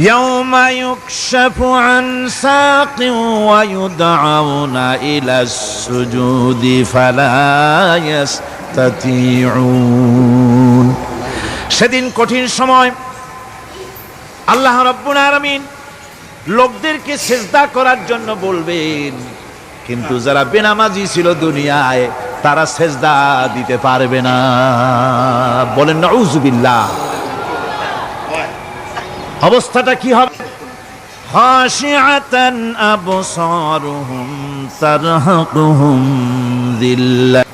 يوم يكشف عن ساق ويدعون إلى السجود فلا يستطيعون সেদিন কঠিন সময় আল্লাহ রব্বুল আলামিন লোকদেরকে সেজদা করার জন্য বলবেন কিন্তু যারা বেনামাজি ছিল দুনিয়ায় তারা সেজদা দিতে পারবে না বলেন না উজুবিল্লাহ অবস্থাটা কি হবে خاشعة أبصارهم ترهقهم ذلة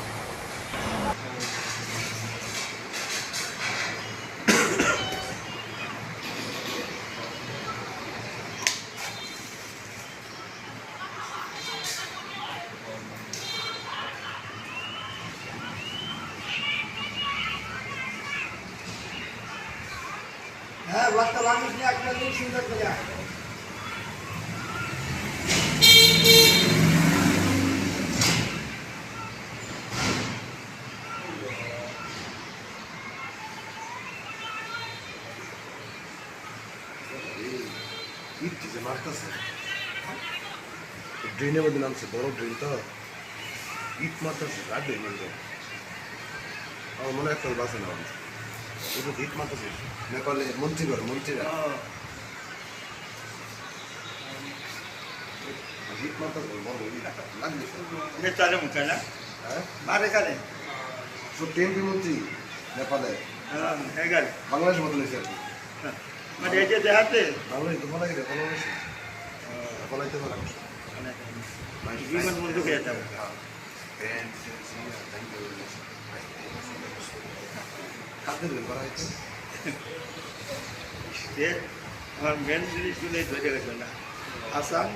হ্যাঁ বাচ্চা মানুষ নিয়ে একটা জিনিস সুন্দর করে যে মারতেছে। ড্রেনের মধ্যে নামছে, বড় ড্রেন তো। ইট মারতেছে আর ড্রেন আমার মনে হয় একটা বাসে না মারতেছে বড় ইট লাগবে এটা চালে মুখে না হ্যাঁ মারে কানে সব টেম্পি মন্ত্রী নেপালে হ্যাঁ হয়ে বাংলাদেশ হয়েছে আর কি মানে এই যে দেখাতে বাংলাদেশ তো বলা গেলে কোনো হয়েছে বলাইতে পারে বিমান বন্ধু যাবে করা হয়েছে। আমার মেন জিনিসগুলোই ধরে গেছে না। আসাম